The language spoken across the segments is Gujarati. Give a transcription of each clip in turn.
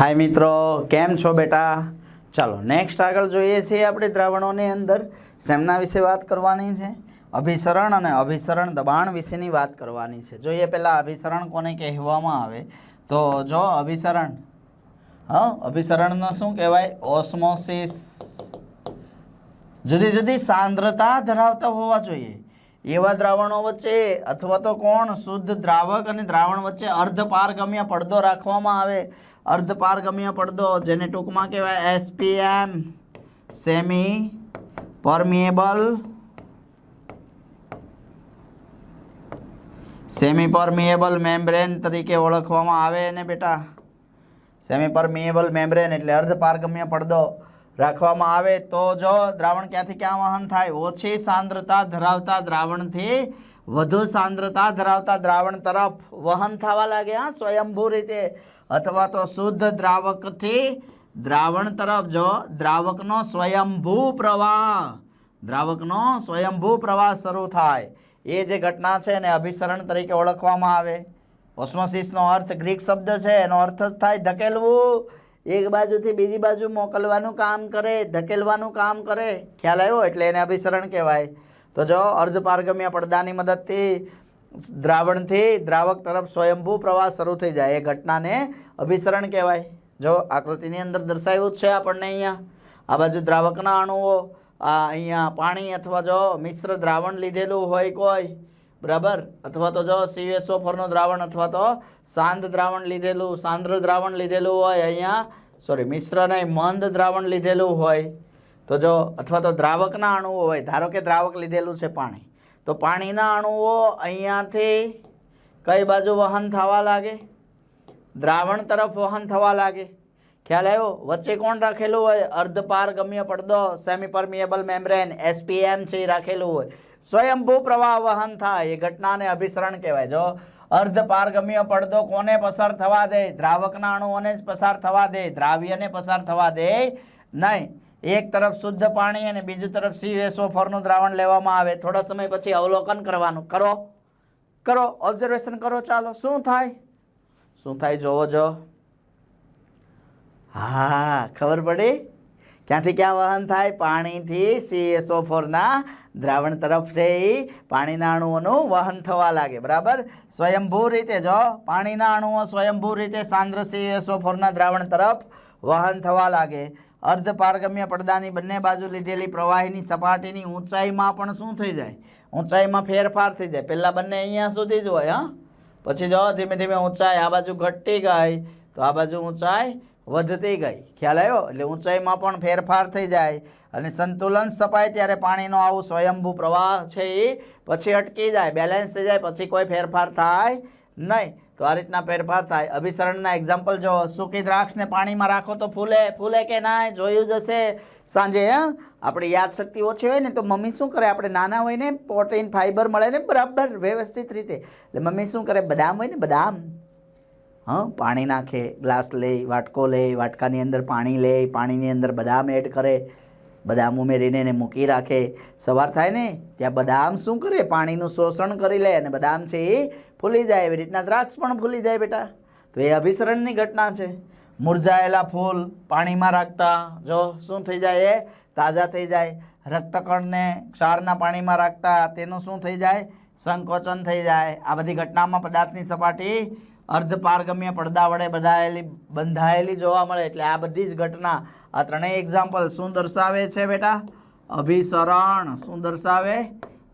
હાય મિત્રો, કેમ છો બેટા? ચાલો નેક્સ્ટ આગળ જોઈએ છીએ આપણે દ્રાવણોની અંદર. સેમના વિશે વાત કરવાની છે? અભિસરણ અને અભિસરણ દબાણ વિશેની વાત કરવાની છે. જોઈએ પહેલાં અભિસરણ કોને કહેવામાં આવે? તો જો અભિસરણ, હા, અભિસરણનો શું કહેવાય? ઓસ્મોસિસ. જુદી જુદી સાંદ્રતા ધરાવતા હોવા જોઈએ. એવા દ્રાવણો વચ્ચે અથવા તો કોણ? શુદ્ધ દ્રાવક અને દ્રાવણ વચ્ચે અર્ધપારગમ્ય પડદો રાખવામાં આવે. અર્ધપારગમ્ય પડદો જેને ટૂંકમાં કહેવાય SPM semi permeable semi permeable membrane તરીકે ઓળખવામાં આવે ને બેટા સેમી પરમિએબલ મેમ્બ્રેન એટલે અર્ધપારગમ્ય પડદો રાખવામાં આવે તો જો દ્રાવણ ક્યાંથી ક્યાં વહન થાય ઓછી સાંદ્રતા ધરાવતા દ્રાવણથી વધુ સાંદ્રતા ધરાવતા દ્રાવણ તરફ વહન થવા લાગે હા સ્વયંભૂ રીતે. અથવા તો શુદ્ધ દ્રાવકથી દ્રાવણ તરફ જો દ્રાવકનો સ્વયંભૂ પ્રવાહ, દ્રાવકનો સ્વયંભૂ પ્રવાહ શરૂ થાય. એ જે ઘટના છે એને અભિસરણ તરીકે ઓળખવામાં આવે. ઓસ્મોસિસનો અર્થ ગ્રીક શબ્દ છે, એનો અર્થ જ થાય ધકેલવું. એક બાજુથી બીજી બાજુ મોકલવાનું કામ કરે, ધકેલવાનું કામ કરે. ખ્યાલ આવ્યો? એટલે એને અભિસરણ કહેવાય. તો જો અર્ધપારગમ્ય પડદાની મદદથી દ્રાવણથી દ્રાવક તરફ સ્વયંભૂ પ્રવાહ શરૂ થઈ જાય. એ ઘટનાને અભિસરણ કહેવાય. જો આકૃતિની અંદર દર્શાવ્યું જ છે આપણને અહીંયા. આ બાજુ દ્રાવકના અણુઓ, આ અહીંયા પાણી અથવા જો મિશ્ર દ્રાવણ લીધેલું હોય કોઈ, બરાબર? અથવા તો જો સીએસઓ ફોરનું દ્રાવણ અથવા તો સાંદ દ્રાવણ લીધેલું, સાંદ્ર દ્રાવણ લીધેલું હોય અહીંયા સોરી મિશ્ર નહીં મંદ દ્રાવણ લીધેલું હોય. તો જો અથવા તો દ્રાવકના અણુઓ હોય, ધારો કે દ્રાવક લીધેલું છે પાણી, તો પાણીના અણુઓ અહીંયાથી કઈ બાજુ વહન થવા લાગે? દ્રાવણ તરફ વહન થવા લાગે. ખ્યાલ આવ્યો? વચ્ચે કોણ રાખેલું હોય? અર્ધપારગમ્ય પડદો સેમી પરમિએબલ મેમ્બ્રેન એસપીએમ છે રાખેલું હોય. સ્વયંભૂ પ્રવાહ વહન થાય, એ ઘટનાને અભિસરણ કહેવાય. જો અર્ધપારગમ્ય પડદો કોને પસાર થવા દે? દ્રાવકના અણુઓને જ પસાર થવા દે, દ્રાવ્યને પસાર થવા દે નહીં. એક તરફ શુદ્ધ પાણી અને બીજી તરફ સીએસઓ ફોરનું દ્રાવણ લેવામાં આવે. થોડા સમય પછી અવલોકન કરવાનું. કરો. કરો. ઓબ્ઝર્વેશન કરો. ચાલો. શું થાય? શું થાય જોવો, જો. હા, ખબર પડી? ક્યાંથી ક્યાં વહન થાય? પાણીથી સીએસઓ ફોરના દ્રાવણ તરફ છે એ. પાણીના અણુઓનું વહન થવા લાગે. બરાબર? સ્વયંભૂ રીતે, જો. પાણીના અણુઓ સ્વયંભૂ રીતે સાંદ્ર સીએસઓ ફોરના દ્રાવણ તરફ વહન થવા લાગે. અર્ધપારગમ્ય પડદાની બંને બાજુ લીધેલી પ્રવાહીની સપાટીની ઊંચાઈમાં પણ શું થઈ જાય? ઊંચાઈમાં ફેરફાર થઈ જાય. પહેલાં બંને અહીંયા સુધી જ હોય, હા? પછી જો ધીમે ધીમે ઊંચાઈ આ બાજુ ઘટતી ગઈ, તો આ બાજુ ઊંચાઈ વધતી ગઈ. ખ્યાલ આવ્યો? એટલે ઊંચાઈમાં પણ ફેરફાર થઈ જાય અને સંતુલન સ્થપાય ત્યારે પાણીનો આવું સ્વયંભૂ પ્રવાહ છે એ પછી અટકી જાય, બેલેન્સ થઈ જાય, પછી કોઈ ફેરફાર થાય નહીં. તો આ રીતના ફેરફાર થાય. અભિસરણના એક્ઝામ્પલ જો સૂકી દ્રાક્ષને પાણીમાં રાખો તો ફૂલે ફૂલે કે ના જોયું જ હશે. સાંજે આપણી યાદશક્તિ ઓછી હોય ને તો મમ્મી શું કરે? આપણે નાના હોય ને પ્રોટીન ફાઈબર મળે ને બરાબર વ્યવસ્થિત રીતે. એટલે મમ્મી શું કરે? બદામ હોય ને બદામ. હં? પાણી નાખે ગ્લાસ લે, વાટકો લે, વાટકાની અંદર પાણી લે, પાણીની અંદર બદામ એડ કરે. બદામ ઉમેરીને એને મૂકી રાખે. સવાર થાય ને, ત્યાં બદામ શું કરે? પાણીનું શોષણ કરી લે અને બદામ છે એ ફૂલી જાય એવી રીતના દ્રાક્ષ પણ ફૂલી જાય બેટા. તો એ અભિસરણની ઘટના છે. મુરઝાયેલા ફૂલ પાણીમાં રાખતા, જો શું થઈ જાય એ? તાજા થઈ જાય. રક્તકણને ક્ષારના પાણીમાં રાખતા, તેનું શું થઈ જાય? સંકોચન થઈ જાય. આ બધી ઘટનામાં પદાર્થની સપાટી અર્ધપારગમ્ય પડદા વડે બંધાયેલી બંધાયેલી જોવા મળે. એટલે આ બધી જ ઘટના આ ત્રણેય એક્ઝામ્પલ શું દર્શાવે છે બેટા? અભિસરણ શું દર્શાવે?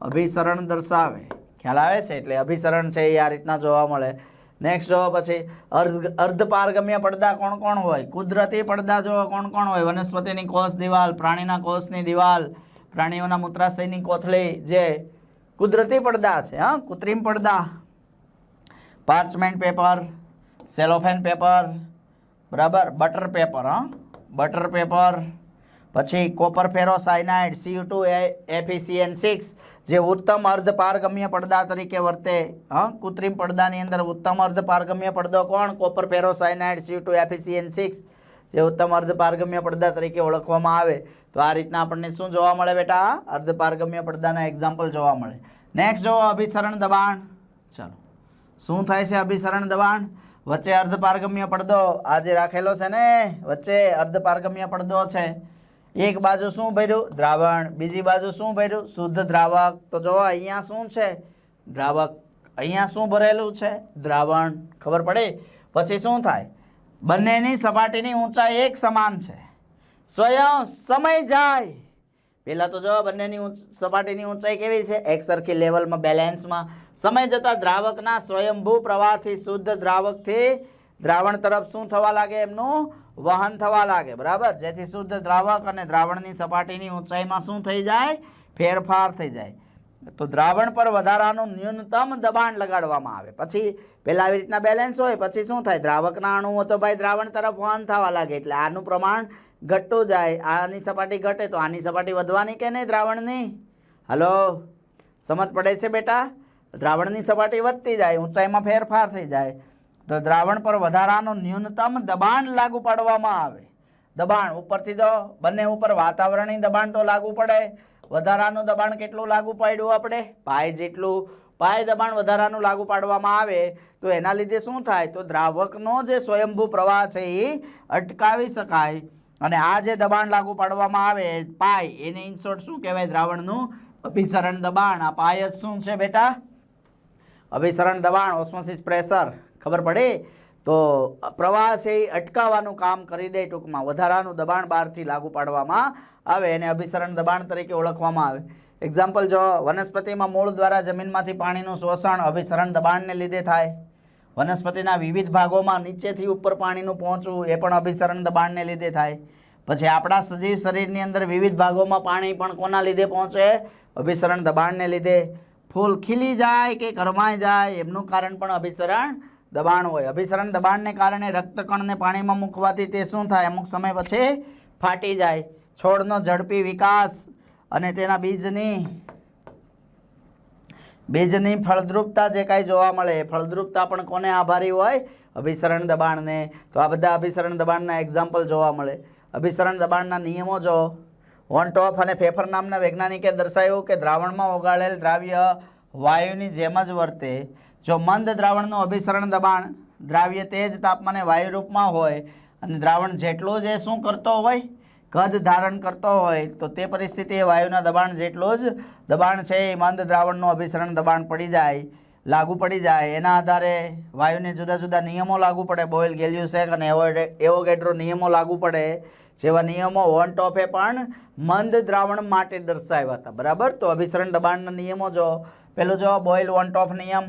અભિસરણ દર્શાવે. ખ્યાલ આવે છે? એટલે અભિસરણ છે એ આ રીતના જોવા મળે. નેક્સ્ટ જોવો પછી, અર્ધ, અર્ધપારગમ્ય પડદા કોણ કોણ હોય? કુદરતી પડદા જોવો, કોણ કોણ હોય? વનસ્પતિની કોષ દિવાલ, પ્રાણીના કોષની દિવાલ, પ્રાણીઓના મૂત્રાશયની કોથળી જે કુદરતી પડદા છે, હા? કૃત્રિમ પડદા. પાર્ચમેન્ટ પેપર, સેલોફેન પેપર, બરાબર? બટર પેપર, હા? બટર પેપર પછી કોપર ફેરોસાયનાઇડ સીયુ ટુ એફીસીએન સિક્સ, જે ઉત્તમ અર્ધ પારગમ્ય પડદા તરીકે વર્તે. હં? કૃત્રિમ પડદાની અંદર ઉત્તમ અર્ધ પારગમ્ય પડદો કોણ? કોપર ફેરોસાયનાઇડ સીયુ ટુ એફીસીએન સિક્સ, જે ઉત્તમ અર્ધ પારગમ્ય પડદા તરીકે ઓળખવામાં આવે. તો આ રીતના આપણને શું જોવા મળે બેટા? અર્ધ પારગમ્ય પડદાના એક્ઝામ્પલ જોવા મળે. નેક્સ્ટ જોવો અભિસરણ દબાણ. ચાલો. શું થાય છે અભિસરણ દબાણ? વચ્ચે અર્ધ પારગમ્ય પડદો આ જે રાખેલો છે ને? વચ્ચે અર્ધ પારગમ્ય પડદો છે. એક બાજુ શું ભર્યું? દ્રાવણ. બીજી બાજુ શું ભર્યું? શુદ્ધ દ્રાવક. તો જો અહીંયા શું છે? દ્રાવક અહીંયા શું ભરેલું છે? દ્રાવણ. ખબર પડે? પછી શું થાય? બંનેની સપાટીની ઊંચાઈ એક સમાન છે. સ્વયં સમય જાય. પહેલાં તો જો બંનેની સપાટીની ઊંચાઈ કેવી છે? એક સરખી લેવલમાં બેલેન્સમાં સમય જતાં દ્રાવકના સ્વયંભૂ પ્રવાહથી શુદ્ધ દ્રાવકથી દ્રાવણ તરફ શું થવા લાગે? એમનું વહન થવા લાગે, બરાબર? જેથી શુદ્ધ દ્રાવક અને દ્રાવણની સપાટીની ઊંચાઈમાં શું થઈ જાય? ફેરફાર થઈ જાય. તો દ્રાવણ પર વધારાનું ન્યૂનતમ દબાણ લગાડવામાં આવે. પછી પહેલાં આવી રીતના બેલેન્સ હોય, પછી શું થાય? દ્રાવકના અણુઓ તો ભાઈ દ્રાવણ તરફ વહન થવા લાગે, એટલે આનું પ્રમાણ ઘટતું જાય. આની સપાટી ઘટે તો આની સપાટી વધવાની કે નહીં દ્રાવણની? હલો સમજ પડે છે બેટા? દ્રાવણની સપાટી વધતી જાય, ઊંચાઈમાં ફેરફાર થઈ જાય. તો દ્રાવણ પર વધારાનું ન્યૂનતમ દબાણ લાગુ પાડવામાં આવે. દબાણ ઉપરથી જો બંને ઉપર વાતાવરણીય દબાણ તો લાગુ પડે. વધારાનું દબાણ કેટલું લાગુ પાડ્યું આપણે? પાય જેટલું. પાય દબાણ વધારાનું લાગુ પાડવામાં આવે. તો એના લીધે શું થાય? તો દ્રાવકનો જે સ્વયંભૂ પ્રવાહ છે એ અટકાવી શકાય. અને આ જે દબાણ લાગુ પાડવામાં આવે, પાય, એને ઇનશોર્ટ શું કહેવાય દ્રાવણનું? અભિસરણ દબાણ. આ પાય જ શું છે બેટા? અભિસરણ દબાણ ઓસ્મોસિસ પ્રેશર ખબર પડે? તો પ્રવાહ અટકાવવાનું કામ કરી દે ટૂંકમાં. વધારાનું દબાણ બહારથી લાગુ પાડવામાં આવે એને અભિસરણ દબાણ તરીકે ઓળખવામાં આવે. એક્ઝામ્પલ જો, વનસ્પતિમાં મૂળ દ્વારા જમીનમાંથી પાણીનું શોષણ અભિસરણ દબાણને લીધે થાય. વનસ્પતિના વિવિધ ભાગોમાં નીચેથી ઉપર પાણીનું પહોંચવું એ પણ અભિસરણ દબાણને લીધે થાય. પછી આપણા સજીવ શરીરની અંદર વિવિધ ભાગોમાં પાણી પણ કોના લીધે પહોંચે? અભિસરણ દબાણને લીધે. ફૂલ ખીલી જાય કે કરમાઈ જાય? એમનું કારણ પણ અભિસરણ દબાણ હોય. અભિસરણ દબાણને કારણે રક્તકણને પાણીમાં મૂકવાથી તે શું થાય? અમુક સમય પછી ફાટી જાય. છોડનો ઝડપી વિકાસ અને તેના બીજની બીજની ફળદ્રુપતા જે કાંઈ જોવા મળે ફળદ્રુપતા પણ કોને આભારી હોય? અભિસરણ દબાણને. તો આ બધા અભિસરણ દબાણના એક્ઝામ્પલ જોવા મળે. અભિસરણ દબાણના નિયમો જો વોન્ટોફ અને ફેફર નામના વૈજ્ઞાનિકે દર્શાવ્યું કે દ્રાવણમાં ઓગાળેલ દ્રાવ્ય વાયુની જેમ જ વર્તે. જો મંદ દ્રાવણનું અભિસરણ દબાણ દ્રાવ્ય તેજ તાપમાને વાયુ રૂપમાં હોય અને દ્રાવણ જેટલું જ એ શું કરતો હોય કદ ધારણ કરતો હોય, તો તે પરિસ્થિતિએ વાયુના દબાણ જેટલું જ દબાણ છે, એ મંદ દ્રાવણનું અભિસરણ દબાણ પડી જાય, લાગુ પડી જાય. એના આધારે વાયુને જુદા જુદા નિયમો લાગુ પડે. બોઇલ ગેલ્યુસેક અને એવો- એવોગેડ્રો નિયમો લાગુ પડે. જેવા નિયમો વોન ટોપે પણ મંદ દ્રાવણ માટે દર્શાવ્યા હતા. બરાબર? તો અભિસરણ દબાણના નિયમો જો, પેલું જો બોઇલ વોન ટોપ નિયમ.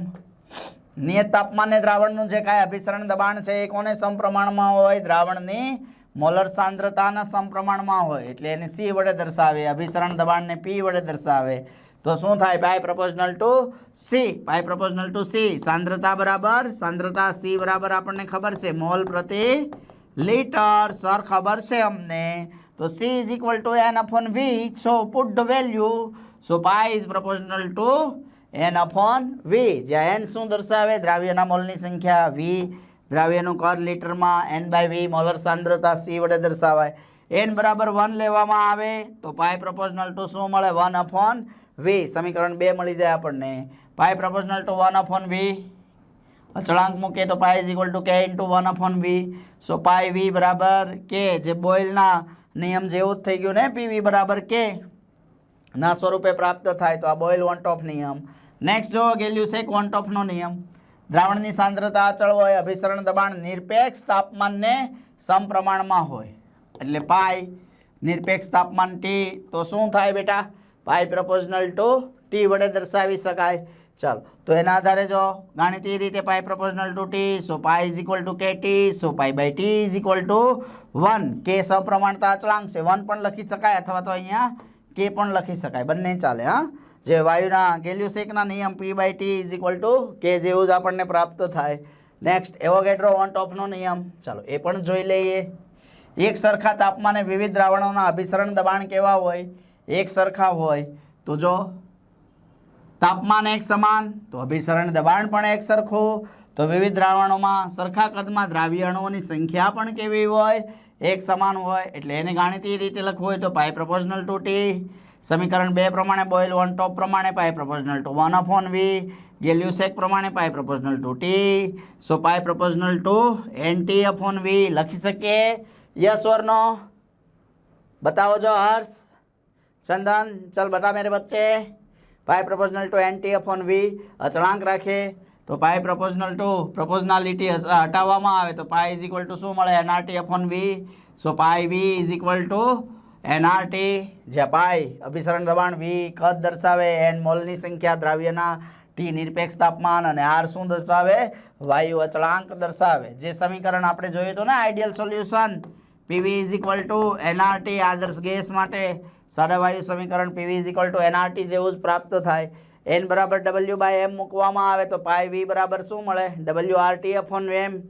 નિયત તાપમાને દ્રાવણનું જે કાંઈ અભિસરણ દબાણ છે એ કોને સમપ્રમાણમાં હોય? દ્રાવણની મોલર સાંદ્રતાના સમપ્રમાણમાં હોય. એટલે એને સી વડે દર્શાવે. અભિસરણ દબાણને પી વડે દર્શાવે. તો શું થાય? Pi proportional to C pi proportional to C સાંદ્રતા બરાબર? સાંદ્રતા સી બરાબર આપણને ખબર છે. મોલ પ્રતિ લીટર. સર, ખબર છે અમને? તો C is equal to N upon V so put the value so pi is proportional to N upon V જ્યાં એન શું દર્શાવે? દ્રાવ્યના મોલની સંખ્યા વી દ્રાવ્યનું કદ લીટરમાં એન બાય વી મોલર સાંદ્રતા સી વડે દર્શાવાય. એન બરાબર વન લેવામાં આવે તો પાય પ્રપોઝનલ ટુ શું મળે? વન અપોન વી સમીકરણ બે મળી જાય આપણને. Pi proportional to one upon V અચળાંક મૂકીએ તો pi is equal to K into one upon V so pi V બરાબર કે જે બોઇલના નિયમ જેવું જ થઈ ગયું ને? પી વી બરાબર કે ના સ્વરૂપે પ્રાપ્ત થાય તો આ બોઇલ વોન્ટ ઓફ નિયમ. નેક્સ્ટ જો ગેલ્યુસેક વોન્ટ ઓફનો નિયમ. દ્રાવણની સાંદ્રતા અચળ હોય, અભિસરણ દબાણ નિરપેક્ષ તાપમાનને સમપ્રમાણમાં હોય. એટલે પાય નિરપેક્ષ તાપમાન ટી તો શું થાય બેટા? પાય પ્રપોઝનલ ટુ ટી વડે દર્શાવી શકાય. ચાલો, તો એના આધારે જો ગાણિતીય રીતે pi proportional to T so pi is equal to K T so pi by T is equal to one K સપ્રમાણતા અચળાંક છે. વન પણ લખી શકાય અથવા તો અહીંયા કે પણ લખી શકાય. બંને ચાલે, હા? જે વાયુના ગેલ્યુસેકના નિયમ P by T is equal to K જેવું જ આપણને પ્રાપ્ત થાય. નેક્સ્ટ એવોગેડ્રો વન ટોપનો નિયમ. ચાલો, એ પણ જોઈ લઈએ. એક સરખા તાપમાને વિવિધ દ્રાવણોના અભિસરણ દબાણ કેવા હોય? એક સરખા હોય. તો જો, તાપમાન એક સમાન, તો અભિસરણ દબાણ પણ એક સરખું. તો વિવિધ દ્રાવણોમાં સરખા કદમાં દ્રાવ્ય અણુઓની સંખ્યા પણ કેવી હોય? એક સમાન હોય, એટલે એને ગાણિતીય રીતે લખવું હોય તો પાય પ્રપોઝનલ ટુ ટી સમીકરણ બે પ્રમાણે બોઇલ ઓન ટોપ પ્રમાણે pi proportional to one upon V Gay Lussac પ્રમાણે pi proportional to T so pi proportional to N T upon V લખી શકીએ? યસ ઓર નો બતાવો જો, હર્ષ. ચંદન, ચલ બતા, મેરે બચ્ચે. Pi proportional to N T upon V અચળાંક રાખે. તો પાય પ્રપોઝનલ ટુ પ્રપોઝનાલિટી હટાવવામાં આવે તો પાય ઇઝ ઇક્વલ ટુ શું મળે? NRT upon V so pi V is equal to NRT જે પાય અભિસરણ દબાણ વી કદ દર્શાવે એન મોલની સંખ્યા દ્રાવ્યના ટી નિરપેક્ષ તાપમાન અને આર શું દર્શાવે? વાયુ અચળાંક દર્શાવે. જે સમીકરણ આપણે જોયું હતું ને ideal solution PV is equal to NRT આદર્શ ગેસ માટે. સાદા વાયુ સમીકરણ PV is equal to NRT જેવું જ પ્રાપ્ત થાય. એન બરાબર ડબલ્યુ બાય એમ મૂકવામાં આવે તો પાય વી બરાબર શું મળે? W R T upon M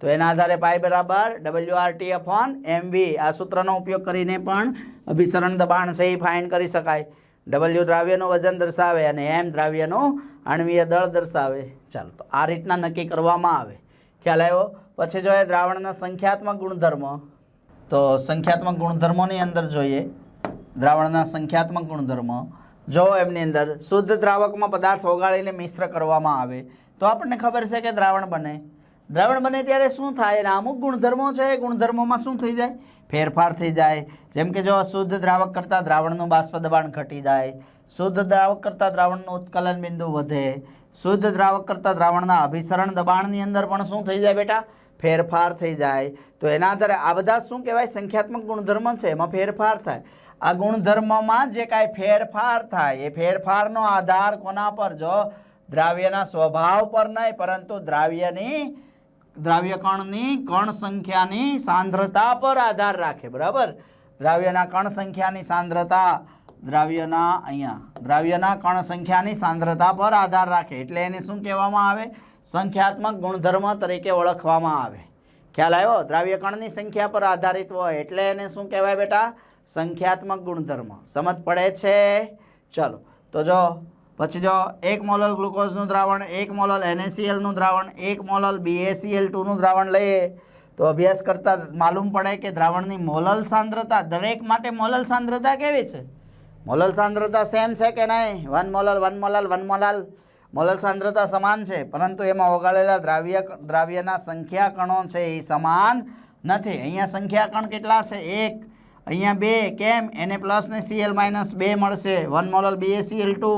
તો એના આધારે પાય બરાબર W R T upon M V આ સૂત્રનો ઉપયોગ કરીને પણ અભિસરણ દબાણ છે એ ફાઇન કરી શકાય. ડબલ્યુ દ્રાવ્યનું વજન દર્શાવે અને એમ દ્રાવ્યનું આણ્વીય દળ દર્શાવે. ચાલો, તો આ રીતના નક્કી કરવામાં આવે. ખ્યાલ આવ્યો? પછી જોઈએ દ્રાવણના સંખ્યાત્મક ગુણધર્મ. તો સંખ્યાત્મક ગુણધર્મોની અંદર જોઈએ. દ્રાવણના સંખ્યાત્મક ગુણધર્મો. જો એમની અંદર શુદ્ધ દ્રાવકમાં પદાર્થ ઓગાળીને મિશ્ર કરવામાં આવે, તો આપણને ખબર છે કે દ્રાવણ બને. દ્રાવણ બને ત્યારે શું થાય? એના અમુક ગુણધર્મો છે, એ ગુણધર્મોમાં શું થઈ જાય? ફેરફાર થઈ જાય. જેમ કે જો શુદ્ધ દ્રાવક કરતાં દ્રાવણનું બાષ્પ દબાણ ઘટી જાય, શુદ્ધ દ્રાવક કરતાં દ્રાવણનું ઉત્કલન બિંદુ વધે, શુદ્ધ દ્રાવક કરતાં દ્રાવણના અભિસરણ દબાણની અંદર પણ શું થઈ જાય બેટા? ફેરફાર થઈ જાય. તો એના આધારે આ બધા શું કહેવાય? સંખ્યાત્મક ગુણધર્મ છે, એમાં ફેરફાર થાય. આ ગુણધર્મમાં જે કાંઈ ફેરફાર થાય, એ ફેરફારનો આધાર કોના પર? જો દ્રાવ્યના સ્વભાવ પર નહીં, પરંતુ દ્રાવ્યની દ્રાવ્ય કણની કણ સંખ્યાની સાંદ્રતા પર આધાર રાખે, બરાબર? દ્રાવ્યના કણ સંખ્યાની સાંદ્રતા દ્રાવ્યના અહીંયા, દ્રાવ્યના કણ સંખ્યાની સાંદ્રતા પર આધાર રાખે, એટલે એને શું કહેવામાં આવે? સંખ્યાત્મક ગુણધર્મ તરીકે ઓળખવામાં આવે. ખ્યાલ આવ્યો? દ્રાવ્ય કણની સંખ્યા પર આધારિત હોય, એટલે એને શું કહેવાય બેટા? સંખ્યાત્મક ગુણધર્મ. સમજ પડે છે? ચલો, તો જો, પછી જો, એક મોલલ ગ્લુકોઝનું દ્રાવણ, એક મોલલ એનએસીએલનું દ્રાવણ, એક મોલલ બીએસીએલ ટુનું દ્રાવણ લઈએ, તો અભ્યાસ કરતાં માલુમ પડે કે દ્રાવણની મોલલ સાંદ્રતા દરેક માટે મોલલ સાંદ્રતા કેવી છે? મોલલ સાંદ્રતા સેમ છે કે નહીં? One molal one molal one molal. Molal સાંદ્રતા સમાન છે, પરંતુ એમાં ઓગાળેલા દ્રાવ્ય, દ્રાવ્યના સંખ્યા કણો છે એ સમાન નથી. અહીંયા સંખ્યા કણ કેટલા છે? એક. અહીંયા બે, કેમ? એને પ્લસ ને સીએલ માઇનસ બે મળશે. વન મોલલ બીએસીએલ ટુ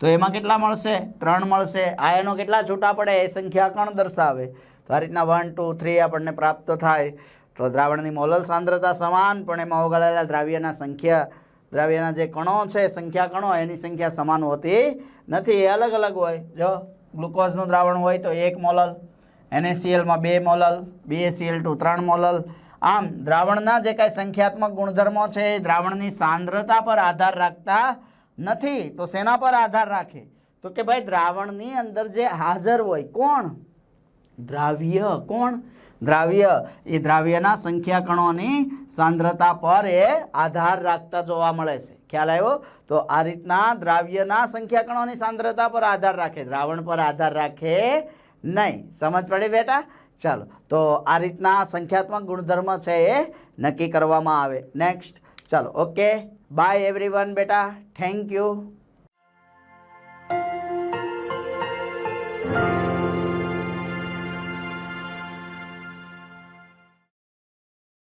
તો એમાં કેટલા મળશે? ત્રણ મળશે. આયનો કેટલા છૂટા પડે? એ સંખ્યા કણ દર્શાવે? તો આ રીતના વન ટુ થ્રી આપણને પ્રાપ્ત થાય. તો દ્રાવણની મોલલ સાંદ્રતા સમાન, પણ એમાં ઓગાળેલા દ્રાવ્યના સંખ્યા, દ્રાવ્યના જે કણો છે, સંખ્યા કણો, એની સંખ્યા સમાન હોતી નથી. એ અલગ અલગ હોય. જો ગ્લુકોઝનું દ્રાવણ હોય તો એક મોલલ એનએસીએલમાં બે મોલલ બીએસીએલ ટુ ત્રણ મોલલ આમ દ્રાવણના જે કાંઈ સંખ્યાત્મક ગુણધર્મો છે, એ દ્રાવણની સાંદ્રતા પર આધાર રાખતા નથી, તો શેના પર આધાર રાખે? તો કે ભાઈ દ્રાવણની અંદર જે હાજર હોય, કોણ? દ્રાવ્ય. કોણ? દ્રાવ્ય. એ દ્રાવ્યના સંખ્યા કણોની સાંદ્રતા પર એ આધાર રાખતા જોવા મળે છે. ખ્યાલ આવ્યો? તો આ રીતના દ્રાવ્યના સંખ્યા કણોની સાંદ્રતા પર આધાર રાખે. દ્રાવણ પર આધાર રાખે નહીં. સમજ પડી બેટા? ચાલો, તો આ રીતના સંખ્યાત્મક ગુણધર્મ છે એ નક્કી કરવામાં આવે. નેક્સ્ટ ચાલો ઓકે બાય એવરીવન બેટા. Thank you